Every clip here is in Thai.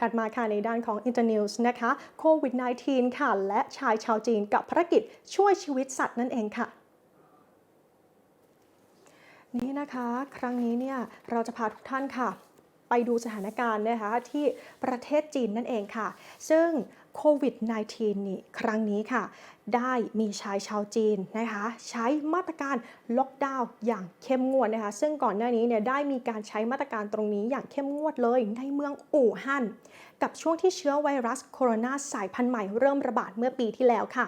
ถัดมาค่ะในด้านของ Internews นะคะโควิด -19 ค่ะ และชายชาวจีนกับภารกิจช่วยชีวิตสัตว์นั่นเองค่ะนี่นะคะ ครั้งนี้เนี่ยเราจะพาทุกท่านค่ะ ไปดูสถานการณ์นะคะที่ประเทศจีนนั่นเองค่ะ ซึ่งโควิด -19 นี่ครั้งนี้ค่ะ ได้มีชายชาวจีนนะคะ ใช้มาตรการล็อกดาวน์อย่างเข้มงวดนะคะ ซึ่งก่อนหน้านี้เนี่ยได้มีการใช้มาตรการตรงนี้อย่างเข้มงวดเลยในเมืองอู่ฮั่นกับช่วงที่เชื้อไวรัสโคโรนาสายพันธุ์ใหม่เริ่มระบาดเมื่อปีที่แล้วค่ะ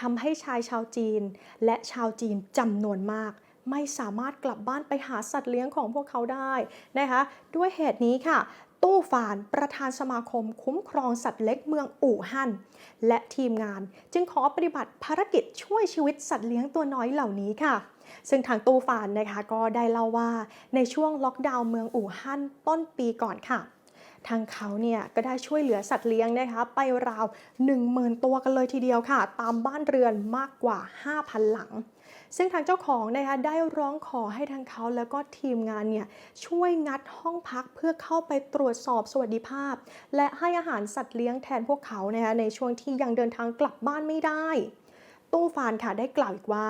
ทำให้ชายชาวจีนและชาวจีนจำนวนมาก ไม่สามารถกลับบ้านไปหาสัตว์เลี้ยงของพวกเขาได้นะคะ ด้วยเหตุนี้ค่ะ ตู้ฝานประธานสมาคมคุ้มครองสัตว์เล็กเมืองอู่ฮั่นและทีมงาน จึงขอปฏิบัติภารกิจช่วยชีวิตสัตว์เลี้ยงตัวน้อยเหล่านี้ค่ะซึ่งทางตู้ฝานนะคะก็ได้เล่าว่าในช่วงล็อกดาวน์เมืองอู่ฮั่นต้นปีก่อนค่ะ ทางเขาเนี่ยก็ได้ช่วยเหลือสัตว์เลี้ยงนะคะไปราว 10,000 ตัวกันเลยทีเดียวค่ะ ตามบ้านเรือนมากกว่า 5,000 หลัง ซึ่งทางเจ้าของนะคะได้ร้องขอให้ทางเขาแล้วก็ทีมงานเนี่ยช่วยงัดห้องพักเพื่อเข้าไปตรวจสอบสวัสดิภาพ และให้อาหารสัตว์เลี้ยงแทนพวกเขานะคะในช่วงที่ยังเดินทางกลับบ้านไม่ได้ตู้ฟานค่ะได้กล่าวอีกว่า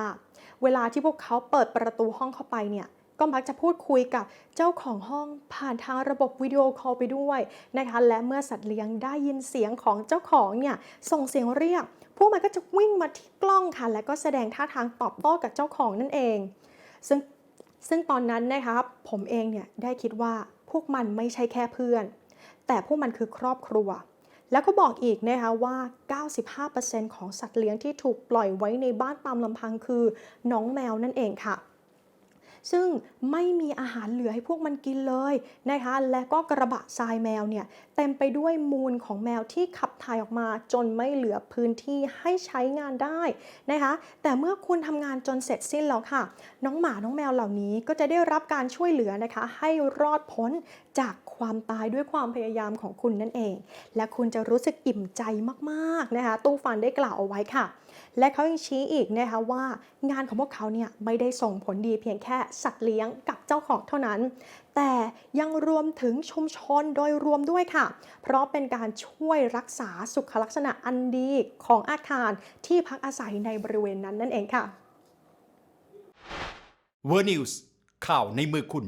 เวลาที่พวกเขาเปิดประตูห้องเข้าไปเนี่ย ก็มักจะพูดคุยกับเจ้าของห้องผ่านทางระบบวิดีโอคอลไปด้วยนะคะและเมื่อสัตว์เลี้ยงได้ยินเสียงของเจ้าของเนี่ยส่งเสียงเรียก พวกมันก็จะวิ่งมาที่กล้องค่ะ และก็แสดงท่าทางตอบโต้กับเจ้าของนั่นเอง ซึ่งซึ่งตอนนั้นนะครับผมเองเนี่ยได้คิดว่าพวกมันไม่ใช่แค่เพื่อน แต่พวกมันคือครอบครัว แล้วก็บอกอีกนะคะว่า 95%ของสัตว์เลี้ยงที่ถูกปล่อยไว้ในบ้านตามลำพังคือน้องแมวนั่นเองค่ะ ซึ่งไม่มีอาหารเหลือให้พวกมันกินเลยนะคะ และก็กระบะทรายแมวเนี่ยเต็มไปด้วยมูลของแมวที่ขับถ่ายออกมา จนไม่เหลือพื้นที่ให้ใช้งานได้นะคะ แต่เมื่อคุณทำงานจนเสร็จสิ้นแล้วค่ะ น้องหมาน้องแมวเหล่านี้ก็จะได้รับการช่วยเหลือนะคะ ให้รอดพ้นจากความตายด้วยความพยายามของคุณนั่นเอง และคุณจะรู้สึกอิ่มใจมากๆนะคะตู้ฟันได้กล่าวเอาไว้ค่ะ และเขายังชี้อีกนะคะว่างานของพวกเขาเนี่ยไม่ได้ส่งผลดีเพียงแค่สัตว์เลี้ยงกับเจ้าของเท่านั้น แต่ยังรวมถึงชุมชนโดยรวมด้วยค่ะ เพราะเป็นการช่วยรักษาสุขลักษณะอันดีของอาคารที่พักอาศัยในบริเวณนั้นนั่นเองค่ะเวอร์นิวส์ข่าวในมือคุณ